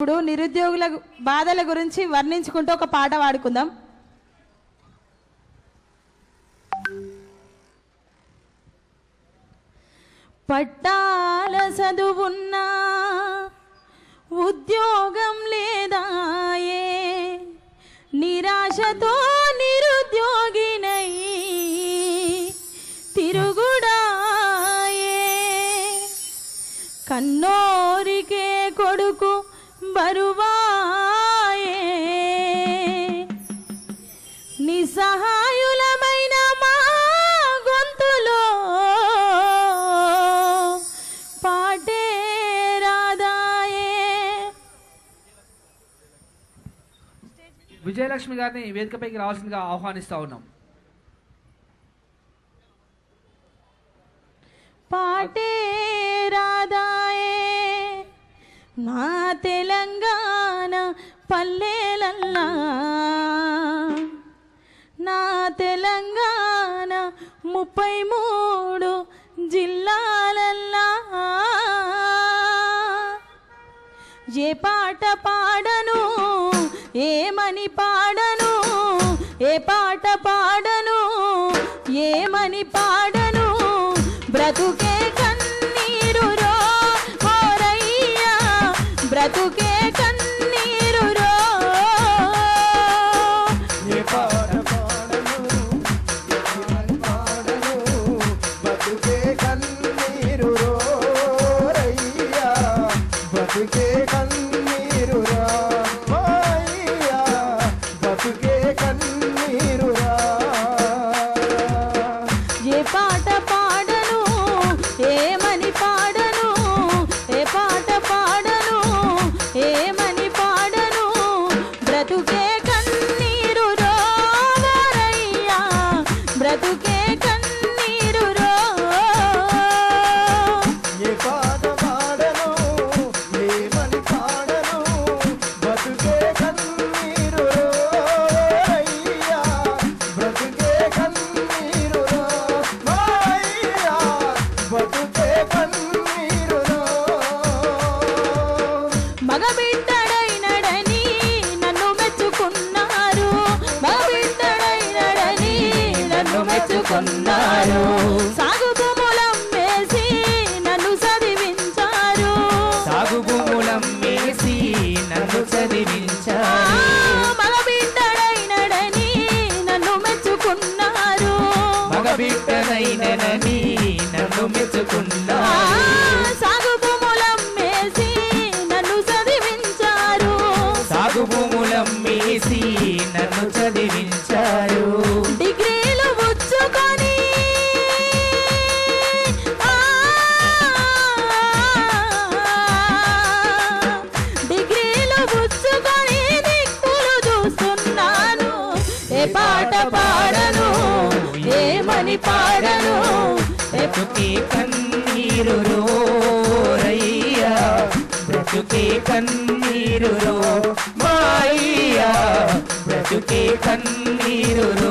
ఇప్పుడు నిరుద్యోగుల బాధల గురించి వర్ణించుకుంటూ ఒక పాట పాడుకుందాం. పట్టాల చదువున్నా ఉద్యోగం లేదాయే. నిరాశతో నిరుద్యోగినై తిరుగుడాయే. కన్నో తరువాయే. నిస్సహాయులమైన మా గొంతులో పాటే రాదాయే విజయలక్ష్మి గారిని వేదికపైకి రావాల్సిందిగా ఆహ్వానిస్తా ఉన్నాం. నా తెలంగాణ పల్లెలల్లా. నా తెలంగాణ ముప్పై మూడు జిల్లాలల్లా. ఏ పాట పాడను ఏమని పాడను ఏ పాట పాడను ఏమని పాడ బ్రతుకే మెచ్చుకున్నారు సాగు భూములం వేసి నన్ను చదివించారు. సాగు భూములం వేసి నన్ను చదివించారు. మగబిడ్డడైనడని నన్ను మెచ్చుకున్నారు. మగబిడ్డనైనని నన్ను మెచ్చుకున్నారు. సాగు భూములం వేసి నన్ను చదివించారు. సాగు భూములం వేసి ఏ పాట పాడను ఏమని పాడను ఏ బ్రతుకే కన్నీరు రోరయ్యా బ్రతుకే కన్నీరు రో మాయ్యా బ్రతుకే కన్నీరు రో.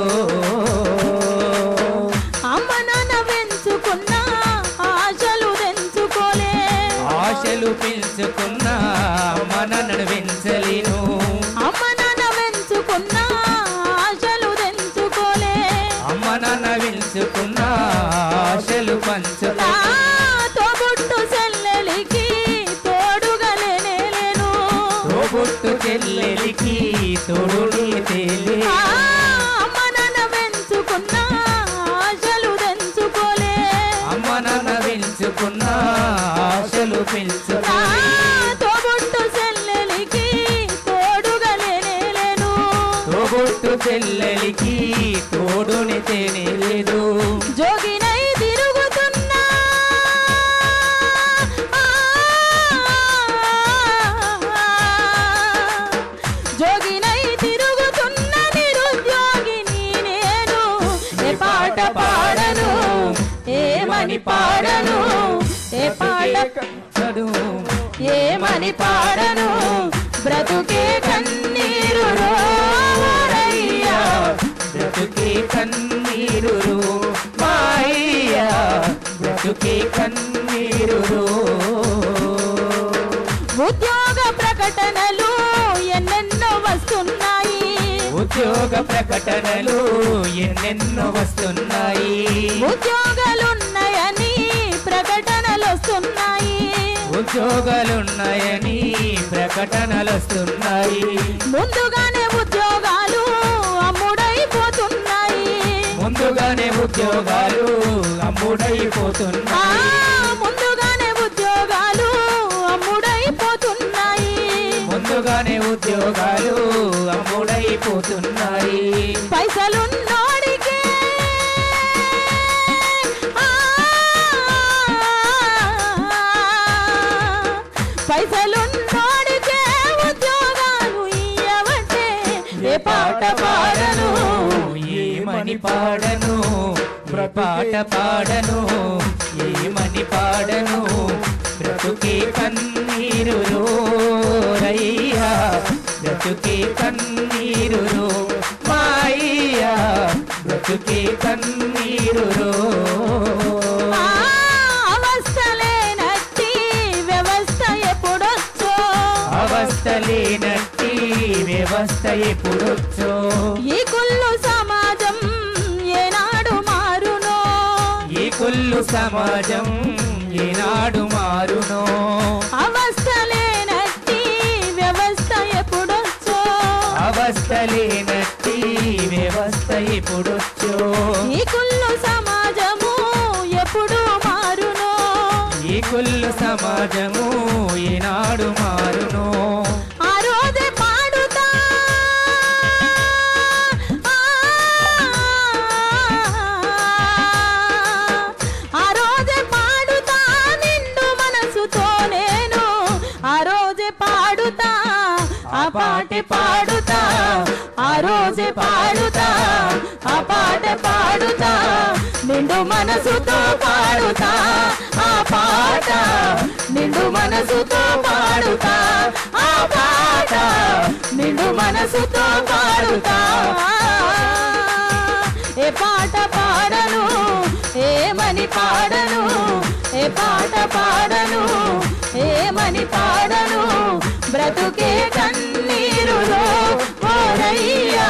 ఆశలు పెంచుకున్నా తోబుట్టు చెల్లెలికి తోడుగా లేనేలేను తోబుట్టు చెల్లెలికి తోడుని తేనేలేదు జోగినై పాడను. ఏ కట్టడు ఏమని పాడను? బ్రతుకే కన్నీరు బ్రతుకే కన్నీరు మాయ్యా బ్రతుకే కన్నీరు ఉద్యోగ ప్రకటన ప్రకటనలు ఎన్నెన్నో వస్తున్నాయి. ఉద్యోగ ప్రకటనలు ఎన్నెన్నో వస్తున్నాయి. ఉద్యోగాలున్నాయని ప్రకటనలు వస్తున్నాయి ఉద్యోగాలున్నాయని ప్రకటనలు వస్తున్నాయి ముందుగానే ఉద్యోగాలు అమ్ముడైపోతున్నాయి. ముందుగానే ఉద్యోగాలు అమ్ముడైపోతున్నాయి. ముందుగానే ఉద్యోగాలు అమ్ముడైపోతున్నాయి. ముందుగానే ఉద్యోగాలు అమ్ముడైపోతున్నాయి. ఏమని పాడను పాట పాడను ఏమని పాడను బ్రతుకే కన్నీరు రయ్యా బ్రతుకే కన్నీరు మాయ్యా బ్రతుకే కన్నీరు అవస్థలేనట్టి వ్యవస్థ ఎప్పుడొచ్చో? అవస్థలేనట్టి వ్యవస్థ ఎప్పుడొచ్చో? సమాజం ఈనాడు మారునో. అవస్థలేనట్టి వ్యవస్థ ఎప్పుడొచ్చో? అవస్థలేనట్టి వ్యవస్థ ఎప్పుడొచ్చో. ఈ కుళ్ళు సమాజము ఎప్పుడు మారునో? ఈ కుళ్ళు సమాజము ఈనాడు మారునో. పాట పాడుతా ఆ రోజే పాడుతా ఆ పాట పాడుతా నిండు మనసుతో పాడుతా ఆ పాట నిండు మనసుతో పాడుతా ఆ పాట నిండు మనసుతో పాడుతా. ఏ పాట పాడను ఏమని పాడను పాట పాడను? ఏమని పాడను? బ్రతుకే కన్నీరులో ఓరయ్యా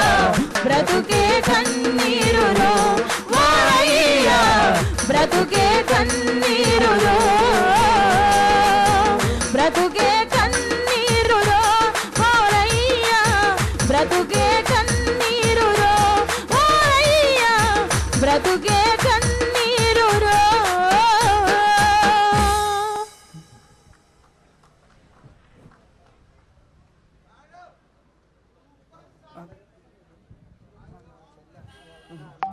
బ్రతుకే కన్నీరులో ఓరయ్యా బ్రతుకే కన్నీరులో బ్రతుకే కన్నీరులో బ్రతుకే కన్నీరులో బ్రతుకే కన్నీరు